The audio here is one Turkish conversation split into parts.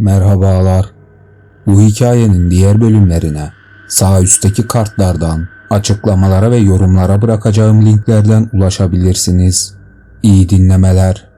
Merhabalar. Bu hikayenin diğer bölümlerine sağ üstteki kartlardan açıklamalara ve yorumlara bırakacağım linklerden ulaşabilirsiniz. İyi dinlemeler.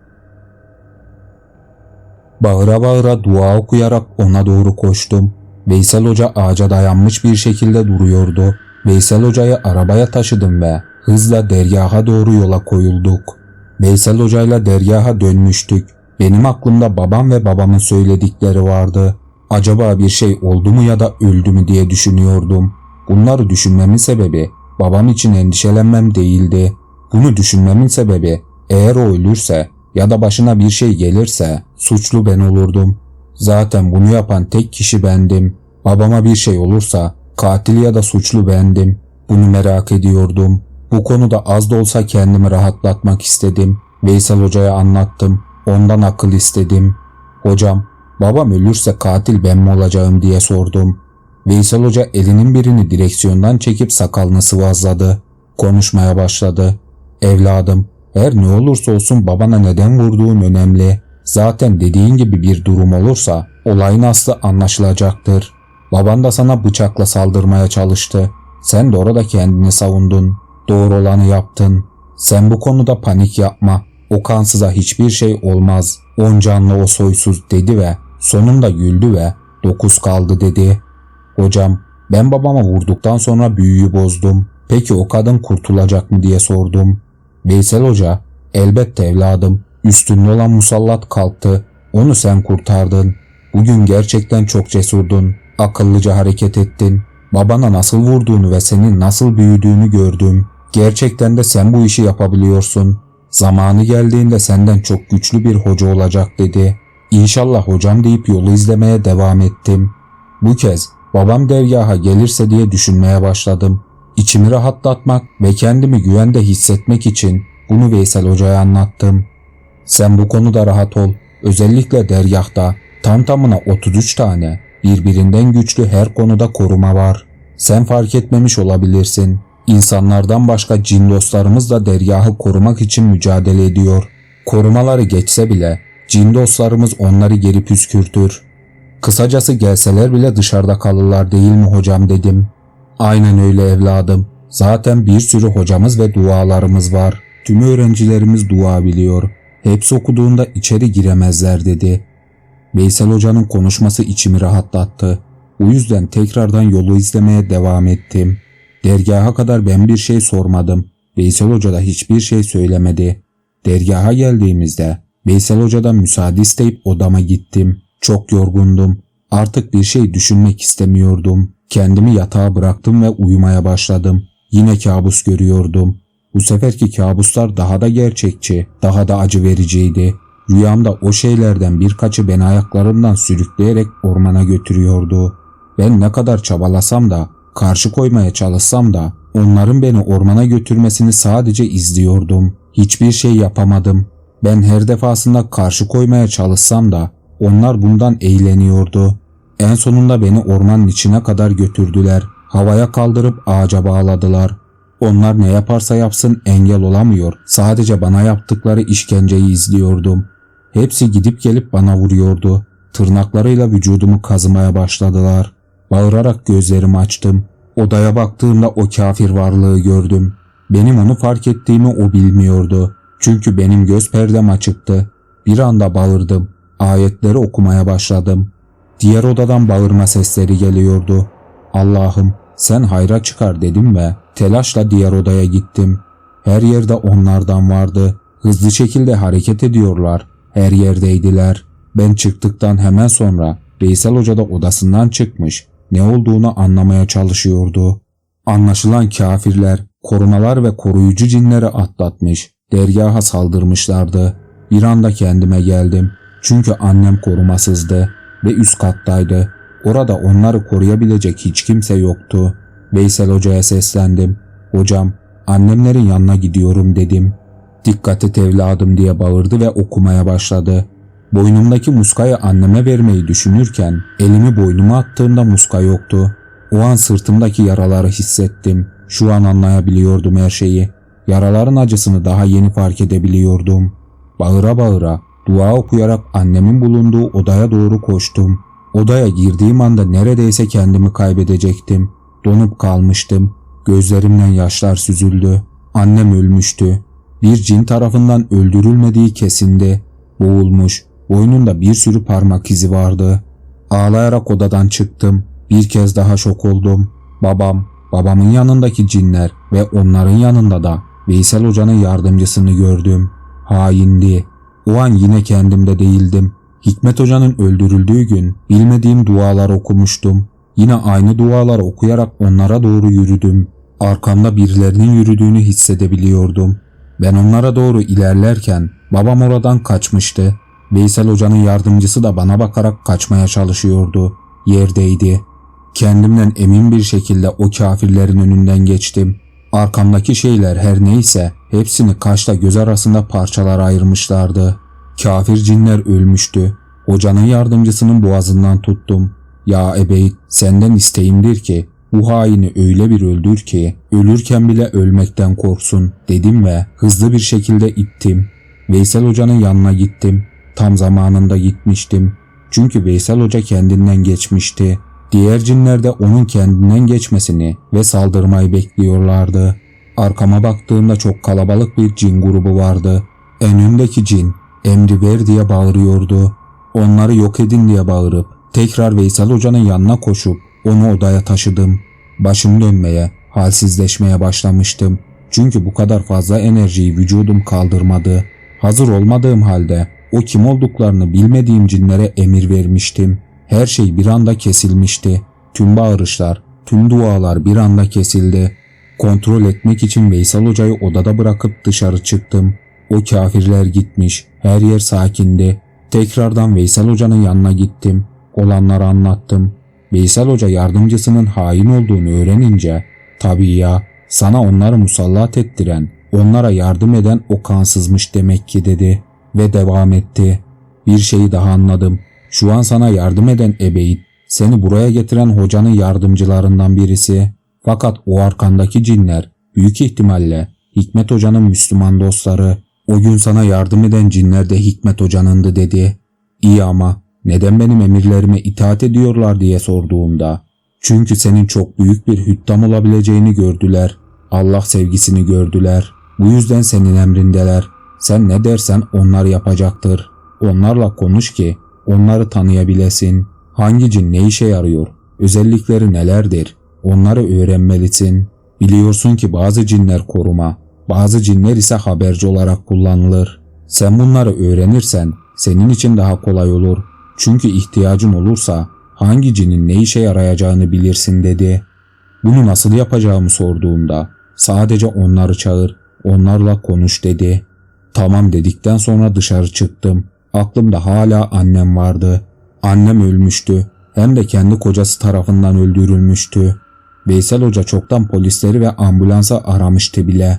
Bağıra bağıra dua okuyarak ona doğru koştum. Veysel Hoca ağaca dayanmış bir şekilde duruyordu. Veysel Hoca'yı arabaya taşıdım ve hızla dergaha doğru yola koyulduk. Veysel Hoca'yla dergaha dönmüştük. Benim aklımda babam ve babamın söyledikleri vardı. Acaba bir şey oldu mu ya da öldü mü diye düşünüyordum. Bunları düşünmemin sebebi babam için endişelenmem değildi. Bunu düşünmemin sebebi eğer o ölürse ya da başına bir şey gelirse suçlu ben olurdum. Zaten bunu yapan tek kişi bendim. Babama bir şey olursa katil ya da suçlu bendim. Bunu merak ediyordum. Bu konuda az da olsa kendimi rahatlatmak istedim. Veysel Hoca'ya anlattım. Ondan akıl istedim. Hocam, babam ölürse katil ben mi olacağım diye sordum. Veysel Hoca elinin birini direksiyondan çekip sakalını sıvazladı. Konuşmaya başladı. Evladım, her ne olursa olsun babana neden vurduğun önemli. Zaten dediğin gibi bir durum olursa olayın aslı anlaşılacaktır. Baban da sana bıçakla saldırmaya çalıştı. Sen de orada kendini savundun. Doğru olanı yaptın. Sen bu konuda panik yapma. O kansıza hiçbir şey olmaz. On canlı o soysuz dedi ve sonunda güldü ve dokuz kaldı dedi. Hocam ben babama vurduktan sonra büyüyü bozdum. Peki o kadın kurtulacak mı diye sordum. Veysel Hoca elbette evladım üstünde olan musallat kalktı. Onu sen kurtardın. Bugün gerçekten çok cesurdun. Akıllıca hareket ettin. Babana nasıl vurduğunu ve senin nasıl büyüdüğünü gördüm. Gerçekten de sen bu işi yapabiliyorsun. Zamanı geldiğinde senden çok güçlü bir hoca olacak dedi. İnşallah hocam deyip yolu izlemeye devam ettim. Bu kez babam dergaha gelirse diye düşünmeye başladım. İçimi rahatlatmak ve kendimi güvende hissetmek için bunu Veysel Hoca'ya anlattım. Sen bu konuda rahat ol. Özellikle dergahta tam tamına 33 tane birbirinden güçlü her konuda koruma var. Sen fark etmemiş olabilirsin. İnsanlardan başka cin dostlarımız da dergahı korumak için mücadele ediyor. Korumaları geçse bile cin dostlarımız onları geri püskürtür. Kısacası gelseler bile dışarıda kalırlar değil mi hocam dedim. Aynen öyle evladım. Zaten bir sürü hocamız ve dualarımız var. Tüm öğrencilerimiz dua biliyor. Hepsi okuduğunda içeri giremezler dedi. Veysel Hoca'nın konuşması içimi rahatlattı. Bu yüzden tekrardan yolu izlemeye devam ettim. Dergaha kadar ben bir şey sormadım. Veysel Hoca da hiçbir şey söylemedi. Dergaha geldiğimizde Veysel Hoca'dan müsaade isteyip odama gittim. Çok yorgundum. Artık bir şey düşünmek istemiyordum. Kendimi yatağa bıraktım ve uyumaya başladım. Yine kabus görüyordum. Bu seferki kabuslar daha da gerçekçi, daha da acı vericiydi. Rüyamda o şeylerden birkaçı beni ayaklarımdan sürükleyerek ormana götürüyordu. Ben ne kadar çabalasam da, karşı koymaya çalışsam da onların beni ormana götürmesini sadece izliyordum. Hiçbir şey yapamadım. Ben her defasında karşı koymaya çalışsam da onlar bundan eğleniyordu. En sonunda beni ormanın içine kadar götürdüler. Havaya kaldırıp ağaca bağladılar. Onlar ne yaparsa yapsın engel olamıyor. Sadece bana yaptıkları işkenceyi izliyordum. Hepsi gidip gelip bana vuruyordu. Tırnaklarıyla vücudumu kazımaya başladılar. Bağırarak gözlerimi açtım. Odaya baktığımda o kafir varlığı gördüm. Benim onu fark ettiğimi o bilmiyordu. Çünkü benim göz perdem açıktı. Bir anda bağırdım. Ayetleri okumaya başladım. Diğer odadan bağırma sesleri geliyordu. Allah'ım sen hayra çıkar dedim ve telaşla diğer odaya gittim. Her yerde onlardan vardı. Hızlı şekilde hareket ediyorlar. Her yerdeydiler. Ben çıktıktan hemen sonra Veysel Hoca da odasından çıkmış. Ne olduğunu anlamaya çalışıyordu. Anlaşılan kafirler, korumalar ve koruyucu cinleri atlatmış. Dergaha saldırmışlardı. Bir anda kendime geldim. Çünkü annem korumasızdı ve üst kattaydı. Orada onları koruyabilecek hiç kimse yoktu. Veysel Hoca'ya seslendim. Hocam, annemlerin yanına gidiyorum dedim. Dikkat et evladım diye bağırdı ve okumaya başladı. Boynumdaki muskayı anneme vermeyi düşünürken elimi boynuma attığımda muska yoktu. O an sırtımdaki yaraları hissettim. Şu an anlayabiliyordum her şeyi. Yaraların acısını daha yeni fark edebiliyordum. Bağıra bağıra Dua okuyarak annemin bulunduğu odaya doğru koştum. Odaya girdiğim anda neredeyse kendimi kaybedecektim. Donup kalmıştım. Gözlerimden yaşlar süzüldü. Annem ölmüştü. Bir cin tarafından öldürülmediği kesindi. Boğulmuş. Boynunda bir sürü parmak izi vardı. Ağlayarak odadan çıktım. Bir kez daha şok oldum. Babam, babamın yanındaki cinler ve onların yanında da Veysel Hoca'nın yardımcısını gördüm. Haindi. O an yine kendimde değildim. Hikmet Hoca'nın öldürüldüğü gün bilmediğim dualar okumuştum. Yine aynı duaları okuyarak onlara doğru yürüdüm. Arkamda birilerinin yürüdüğünü hissedebiliyordum. Ben onlara doğru ilerlerken babam oradan kaçmıştı. Veysel Hoca'nın yardımcısı da bana bakarak kaçmaya çalışıyordu. Yerdeydi. Kendimden emin bir şekilde o kafirlerin önünden geçtim. Arkamdaki şeyler her neyse hepsini kaşla göz arasında parçalara ayırmışlardı. Kafir cinler ölmüştü. Hocanın yardımcısının boğazından tuttum. Ya Ebeyd senden isteğimdir ki bu haini öyle bir öldür ki ölürken bile ölmekten korksun dedim ve hızlı bir şekilde ittim. Veysel Hoca'nın yanına gittim. Tam zamanında gitmiştim. Çünkü Veysel Hoca kendinden geçmişti. Diğer cinler de onun kendinden geçmesini ve saldırmayı bekliyorlardı. Arkama baktığımda çok kalabalık bir cin grubu vardı. En öndeki cin emri ver diye bağırıyordu. Onları yok edin diye bağırıp tekrar Veysel Hoca'nın yanına koşup onu odaya taşıdım. Başım dönmeye, halsizleşmeye başlamıştım. Çünkü bu kadar fazla enerjiyi vücudum kaldırmadı. Hazır olmadığım halde o kim olduklarını bilmediğim cinlere emir vermiştim. Her şey bir anda kesilmişti. Tüm bağırışlar, tüm dualar bir anda kesildi. Kontrol etmek için Veysel Hoca'yı odada bırakıp dışarı çıktım. O kafirler gitmiş, her yer sakindi. Tekrardan Veysel Hoca'nın yanına gittim. Olanları anlattım. Veysel Hoca yardımcısının hain olduğunu öğrenince, tabii ya sana onları musallat ettiren, onlara yardım eden o kansızmış demek ki dedi ve devam etti. Bir şeyi daha anladım. Şu an sana yardım eden ebeğin, seni buraya getiren hocanın yardımcılarından birisi. Fakat o arkandaki cinler büyük ihtimalle Hikmet Hoca'nın Müslüman dostları. O gün sana yardım eden cinler de Hikmet Hoca'nındı dedi. İyi ama neden benim emirlerime itaat ediyorlar diye sorduğumda. Çünkü senin çok büyük bir hüttam olabileceğini gördüler. Allah sevgisini gördüler. Bu yüzden senin emrindeler. Sen ne dersen onlar yapacaktır. Onlarla konuş ki onları tanıyabilesin. Hangi cin ne işe yarıyor? Özellikleri nelerdir? Onları öğrenmelisin. Biliyorsun ki bazı cinler koruma, bazı cinler ise haberci olarak kullanılır. Sen bunları öğrenirsen senin için daha kolay olur. Çünkü ihtiyacın olursa hangi cinin ne işe yarayacağını bilirsin dedi. Bunu nasıl yapacağımı sorduğumda sadece onları çağır, onlarla konuş dedi. Tamam dedikten sonra dışarı çıktım. Aklımda hala annem vardı. Annem ölmüştü. Hem de kendi kocası tarafından öldürülmüştü. Veysel Hoca çoktan polisleri ve ambulansa aramıştı bile.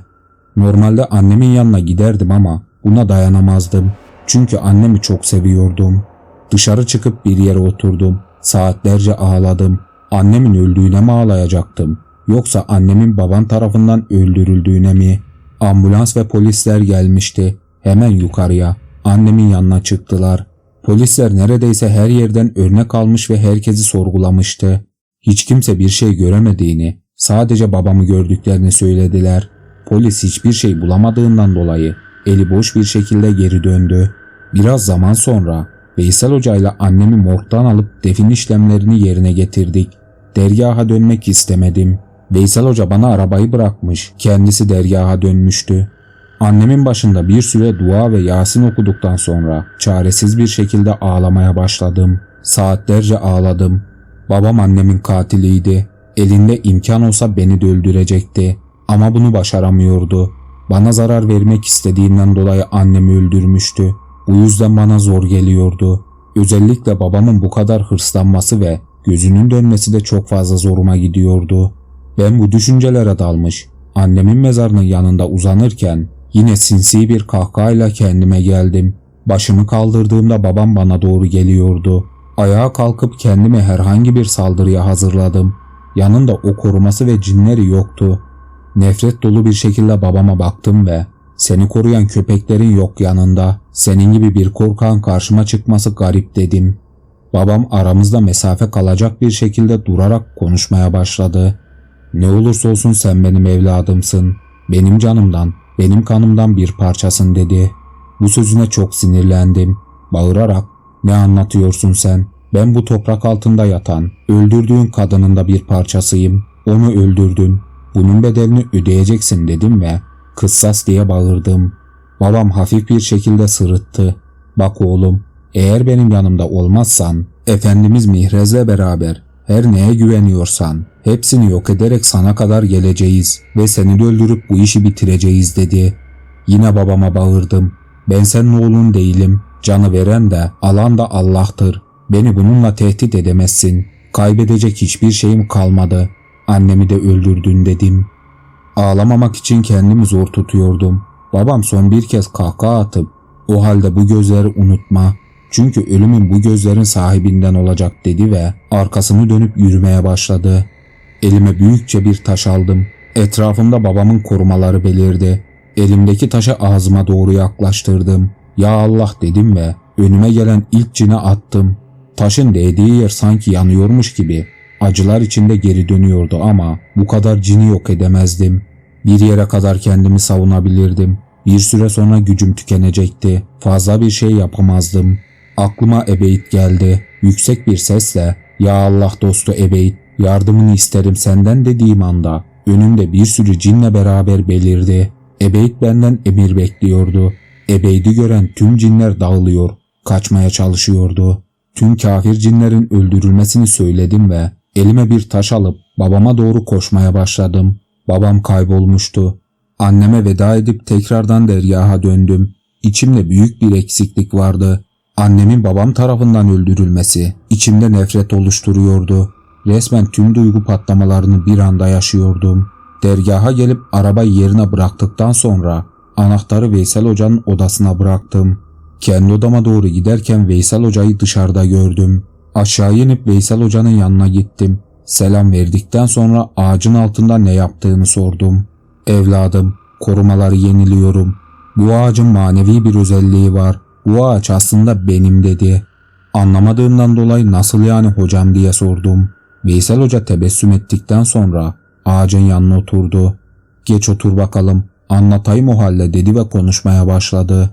Normalde annemin yanına giderdim ama buna dayanamazdım. Çünkü annemi çok seviyordum. Dışarı çıkıp bir yere oturdum. Saatlerce ağladım. Annemin öldüğüne mi ağlayacaktım? Yoksa annemin baban tarafından öldürüldüğüne mi? Ambulans ve polisler gelmişti. Hemen yukarıya. Annemin yanına çıktılar. Polisler neredeyse her yerden örnek almış ve herkesi sorgulamıştı. Hiç kimse bir şey göremediğini, sadece babamı gördüklerini söylediler. Polis hiçbir şey bulamadığından dolayı eli boş bir şekilde geri döndü. Biraz zaman sonra Veysel Hoca ile annemi morgdan alıp defin işlemlerini yerine getirdik. Dergaha dönmek istemedim. Veysel Hoca bana arabayı bırakmış, kendisi dergaha dönmüştü. Annemin başında bir süre dua ve Yasin okuduktan sonra çaresiz bir şekilde ağlamaya başladım. Saatlerce ağladım. Babam annemin katiliydi. Elinde imkan olsa beni de öldürecekti. Ama bunu başaramıyordu. Bana zarar vermek istediğinden dolayı annemi öldürmüştü. Bu yüzden bana zor geliyordu. Özellikle babamın bu kadar hırslanması ve gözünün dönmesi de çok fazla zoruma gidiyordu. Ben bu düşüncelere dalmış, annemin mezarının yanında uzanırken yine sinsi bir kahkahayla kendime geldim. Başımı kaldırdığımda babam bana doğru geliyordu. Ayağa kalkıp kendimi herhangi bir saldırıya hazırladım. Yanında o koruması ve cinleri yoktu. Nefret dolu bir şekilde babama baktım ve Seni koruyan köpeklerin yok yanında. Senin gibi bir korkan karşıma çıkması garip dedim. Babam aramızda mesafe kalacak bir şekilde durarak konuşmaya başladı. Ne olursa olsun sen benim evladımsın. Benim canımdan, benim kanımdan bir parçasın dedi. Bu sözüne çok sinirlendim. Bağırarak ne anlatıyorsun sen? Ben bu toprak altında yatan, öldürdüğün kadının da bir parçasıyım. Onu öldürdün. Bunun bedelini ödeyeceksin dedim ve kıssas diye bağırdım. Babam hafif bir şekilde sırıttı. Bak oğlum, eğer benim yanımda olmazsan, Efendimiz Mihrez'le beraber her neye güveniyorsan, hepsini yok ederek sana kadar geleceğiz ve seni öldürüp bu işi bitireceğiz dedi. Yine babama bağırdım. Ben senin oğlun değilim. Canı veren de alan da Allah'tır. Beni bununla tehdit edemezsin. Kaybedecek hiçbir şeyim kalmadı. Annemi de öldürdün dedim. Ağlamamak için kendimi zor tutuyordum. Babam son bir kez kahkaha atıp o halde bu gözleri unutma. Çünkü ölümün bu gözlerin sahibinden olacak dedi ve arkasını dönüp yürümeye başladı. Elime büyükçe bir taş aldım. Etrafımda babamın korumaları belirdi. Elimdeki taşı ağzıma doğru yaklaştırdım. Ya Allah dedim ve önüme gelen ilk cine attım. Taşın değdiği yer sanki yanıyormuş gibi acılar içinde geri dönüyordu ama bu kadar cini yok edemezdim. Bir yere kadar kendimi savunabilirdim. Bir süre sonra gücüm tükenecekti. Fazla bir şey yapamazdım. Aklıma Ebeid geldi. Yüksek bir sesle ''Ya Allah dostu Ebeid, yardımını isterim senden'' dediğim anda önümde bir sürü cinle beraber belirdi. Ebeid benden emir bekliyordu. Ebeid'i gören tüm cinler dağılıyor, kaçmaya çalışıyordu. Tüm kafir cinlerin öldürülmesini söyledim ve elime bir taş alıp babama doğru koşmaya başladım. Babam kaybolmuştu. Anneme veda edip tekrardan dergaha döndüm. İçimde büyük bir eksiklik vardı. Annemin babam tarafından öldürülmesi içimde nefret oluşturuyordu. Resmen tüm duygu patlamalarını bir anda yaşıyordum. Dergaha gelip arabayı yerine bıraktıktan sonra anahtarı Veysel Hoca'nın odasına bıraktım. Kendi odama doğru giderken Veysel Hoca'yı dışarıda gördüm. Aşağı inip Veysel Hoca'nın yanına gittim. Selam verdikten sonra ağacın altında ne yaptığını sordum. Evladım, korumaları yeniliyorum. Bu ağacın manevi bir özelliği var. Bu ağaç aslında benim dedi. Anlamadığımdan dolayı nasıl yani hocam diye sordum. Veysel Hoca tebessüm ettikten sonra ağacın yanına oturdu. Geç otur bakalım, anlatayım o halde dedi ve konuşmaya başladı.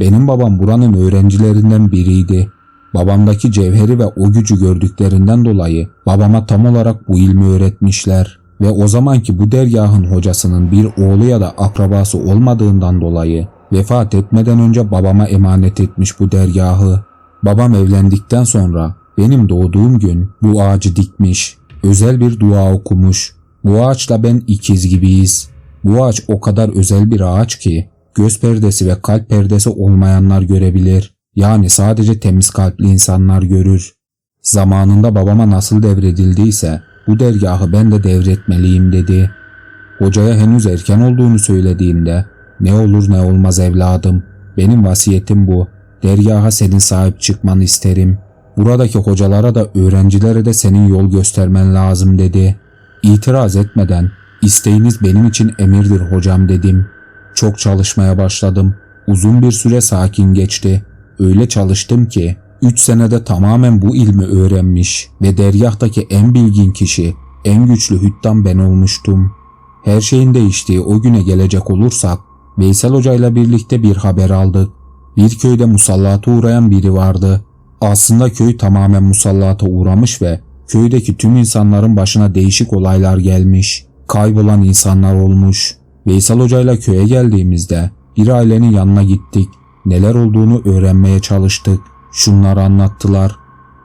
Benim babam buranın öğrencilerinden biriydi. Babamdaki cevheri ve o gücü gördüklerinden dolayı babama tam olarak bu ilmi öğretmişler ve o zamanki bu dergahın hocasının bir oğlu ya da akrabası olmadığından dolayı vefat etmeden önce babama emanet etmiş bu dergahı. Babam evlendikten sonra benim doğduğum gün bu ağacı dikmiş, özel bir dua okumuş. Bu ağaçla ben ikiz gibiyiz. Bu ağaç o kadar özel bir ağaç ki göz perdesi ve kalp perdesi olmayanlar görebilir. Yani sadece temiz kalpli insanlar görür. Zamanında babama nasıl devredildiyse bu dergahı ben de devretmeliyim dedi. Hocaya henüz erken olduğunu söylediğimde ne olur ne olmaz evladım benim vasiyetim bu. Dergaha senin sahip çıkmanı isterim. Buradaki hocalara da öğrencilere de senin yol göstermen lazım dedi. İtiraz etmeden isteğiniz benim için emirdir hocam dedim. Çok çalışmaya başladım. Uzun bir süre sakin geçti. Öyle çalıştım ki 3 senede tamamen bu ilmi öğrenmiş ve deryahtaki en bilgin kişi, en güçlü hüttan ben olmuştum. Her şeyin değiştiği o güne gelecek olursak Veysel Hoca ile birlikte bir haber aldık. Bir köyde musallata uğrayan biri vardı. Aslında köy tamamen musallata uğramış ve köydeki tüm insanların başına değişik olaylar gelmiş. Kaybolan insanlar olmuş. Veysel Hoca ile köye geldiğimizde bir ailenin yanına gittik. Neler olduğunu öğrenmeye çalıştık. Şunları anlattılar.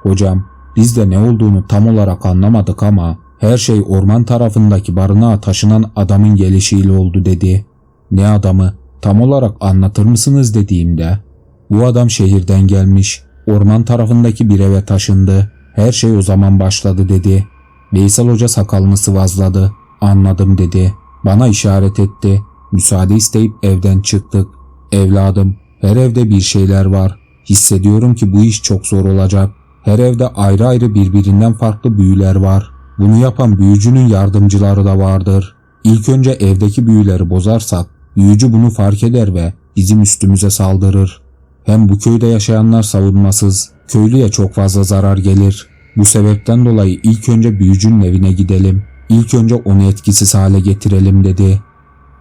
Hocam biz de ne olduğunu tam olarak anlamadık ama her şey orman tarafındaki barınağa taşınan adamın gelişiyle oldu dedi. Ne adamı tam olarak anlatır mısınız dediğimde bu adam şehirden gelmiş orman tarafındaki bir eve taşındı. Her şey o zaman başladı dedi. Veysel Hoca sakalını sıvazladı. Anladım dedi. Bana işaret etti. Müsaade isteyip evden çıktık. Evladım her evde bir şeyler var. Hissediyorum ki bu iş çok zor olacak. Her evde ayrı ayrı birbirinden farklı büyüler var. Bunu yapan büyücünün yardımcıları da vardır. İlk önce evdeki büyüleri bozarsak Büyücü bunu fark eder ve bizim üstümüze saldırır. Hem bu köyde yaşayanlar savunmasız, köylüye çok fazla zarar gelir. Bu sebepten dolayı ilk önce büyücünün evine gidelim. İlk önce onu etkisiz hale getirelim dedi.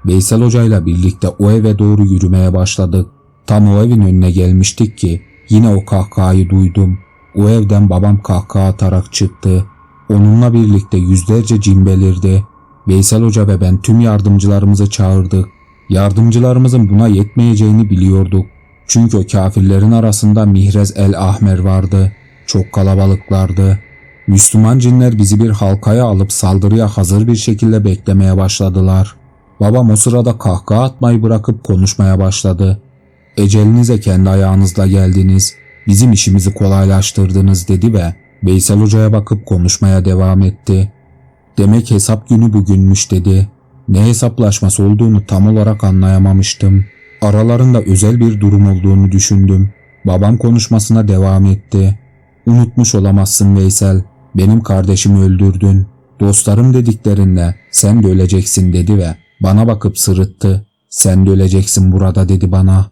Veysel Hoca ile birlikte o eve doğru yürümeye başladık. Tam o evin önüne gelmiştik ki yine o kahkahayı duydum. O evden babam kahkaha atarak çıktı. Onunla birlikte yüzlerce cin belirdi. Veysel Hoca ve ben tüm yardımcılarımızı çağırdık. Yardımcılarımızın buna yetmeyeceğini biliyorduk. Çünkü kafirlerin arasında Mihrez el Ahmer vardı. Çok kalabalıklardı. Müslüman cinler bizi bir halkaya alıp saldırıya hazır bir şekilde beklemeye başladılar. Babam o sırada kahkaha atmayı bırakıp konuşmaya başladı. Ecelinize kendi ayağınızla geldiniz, bizim işimizi kolaylaştırdınız dedi ve Veysel Hoca'ya bakıp konuşmaya devam etti. Demek hesap günü bugünmüş dedi. Ne hesaplaşması olduğunu tam olarak anlayamamıştım. Aralarında özel bir durum olduğunu düşündüm. Babam konuşmasına devam etti. Unutmuş olamazsın Veysel. Benim kardeşimi öldürdün. Dostlarım dediklerinle sen de öleceksin dedi ve bana bakıp sırıttı. Sen de öleceksin burada dedi bana.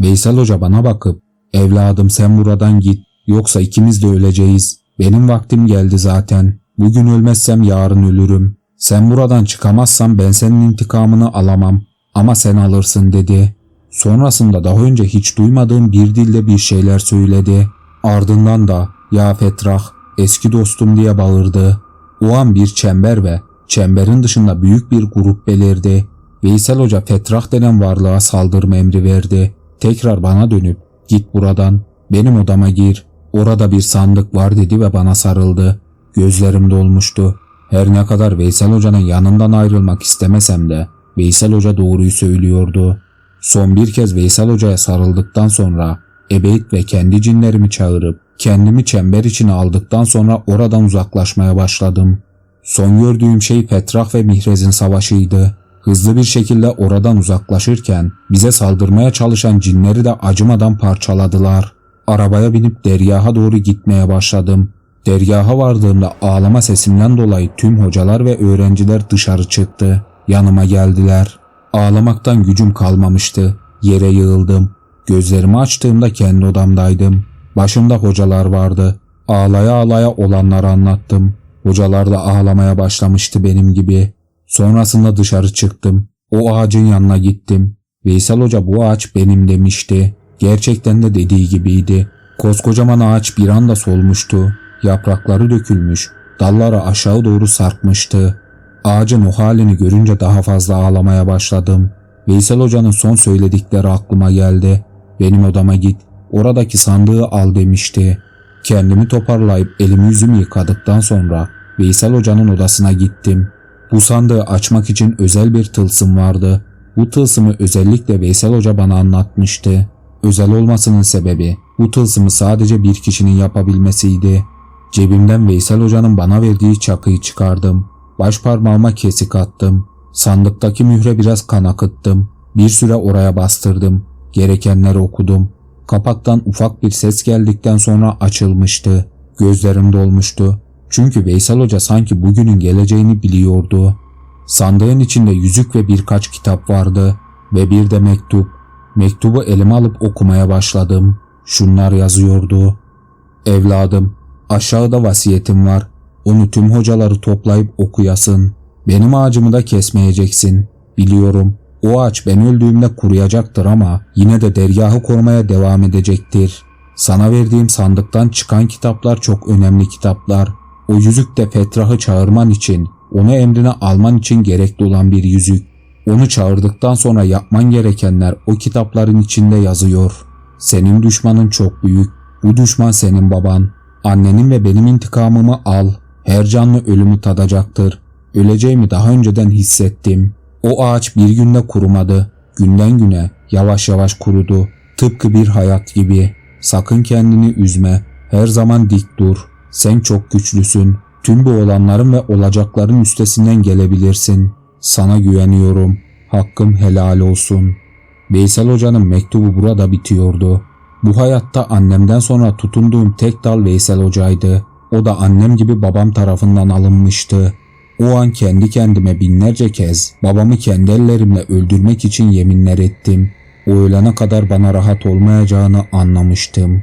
Veysel Hoca bana bakıp evladım sen buradan git yoksa ikimiz de öleceğiz. Benim vaktim geldi zaten. Bugün ölmezsem yarın ölürüm. Sen buradan çıkamazsan ben senin intikamını alamam ama sen alırsın dedi. Sonrasında daha önce hiç duymadığım bir dilde bir şeyler söyledi. Ardından da ya Fetrah eski dostum diye bağırdı. O an bir çember ve çemberin dışında büyük bir grup belirdi. Veysel Hoca Fetrah denen varlığa saldırma emri verdi. Tekrar bana dönüp git buradan benim odama gir. Orada bir sandık var dedi ve bana sarıldı. Gözlerim dolmuştu. Her ne kadar Veysel Hoca'nın yanından ayrılmak istemesem de Veysel Hoca doğruyu söylüyordu. Son bir kez Veysel Hoca'ya sarıldıktan sonra Ebeyd ve kendi cinlerimi çağırıp kendimi çember içine aldıktan sonra oradan uzaklaşmaya başladım. Son gördüğüm şey Petrah ve Mihrez'in savaşıydı. Hızlı bir şekilde oradan uzaklaşırken bize saldırmaya çalışan cinleri de acımadan parçaladılar. Arabaya binip dergaha doğru gitmeye başladım. Dergaha vardığımda ağlama sesimden dolayı tüm hocalar ve öğrenciler dışarı çıktı. Yanıma geldiler. Ağlamaktan gücüm kalmamıştı. Yere yığıldım. Gözlerimi açtığımda kendi odamdaydım. Başımda hocalar vardı. Ağlaya ağlaya olanları anlattım. Hocalar da ağlamaya başlamıştı benim gibi. Sonrasında dışarı çıktım. O ağacın yanına gittim. Veysel Hoca bu ağaç benim demişti. Gerçekten de dediği gibiydi. Koskocaman ağaç bir anda solmuştu. Yaprakları dökülmüş. Dalları aşağı doğru sarkmıştı. Ağacın o halini görünce daha fazla ağlamaya başladım. Veysel Hoca'nın son söyledikleri aklıma geldi. Benim odama git, oradaki sandığı al demişti. Kendimi toparlayıp elimi yüzümü yıkadıktan sonra Veysel Hoca'nın odasına gittim. Bu sandığı açmak için özel bir tılsım vardı. Bu tılsımı özellikle Veysel Hoca bana anlatmıştı. Özel olmasının sebebi bu tılsımı sadece bir kişinin yapabilmesiydi. Cebimden Veysel Hoca'nın bana verdiği çakıyı çıkardım. Baş parmağıma kesik attım. Sandıktaki mühre biraz kan akıttım. Bir süre oraya bastırdım. Gerekenleri okudum. Kapaktan ufak bir ses geldikten sonra açılmıştı. Gözlerim dolmuştu. Çünkü Veysel Hoca sanki bugünün geleceğini biliyordu. Sandığın içinde yüzük ve birkaç kitap vardı ve bir de mektup. Mektubu elime alıp okumaya başladım. Şunlar yazıyordu. Evladım, aşağıda vasiyetim var. Onu tüm hocaları toplayıp okuyasın. Benim ağacımı da kesmeyeceksin. Biliyorum o ağaç ben öldüğümde kuruyacaktır ama yine de dergahı korumaya devam edecektir. Sana verdiğim sandıktan çıkan kitaplar çok önemli kitaplar. O yüzük de Fetrah'ı çağırman için, onu emrine alman için gerekli olan bir yüzük. Onu çağırdıktan sonra yapman gerekenler o kitapların içinde yazıyor. Senin düşmanın çok büyük. Bu düşman senin baban. Annenin ve benim intikamımı al. Her canlı ölümü tadacaktır. Öleceğimi daha önceden hissettim. O ağaç bir günde kurumadı. Günden güne yavaş yavaş kurudu. Tıpkı bir hayat gibi. Sakın kendini üzme. Her zaman dik dur. Sen çok güçlüsün. Tüm bu olanların ve olacakların üstesinden gelebilirsin. Sana güveniyorum. Hakkım helal olsun. Veysel Hoca'nın mektubu burada bitiyordu. Bu hayatta annemden sonra tutunduğum tek dal Veysel Hoca'ydı. O da annem gibi babam tarafından alınmıştı. O an kendi kendime binlerce kez babamı kendi ellerimle öldürmek için yeminler ettim. O ölene kadar bana rahat olmayacağını anlamıştım.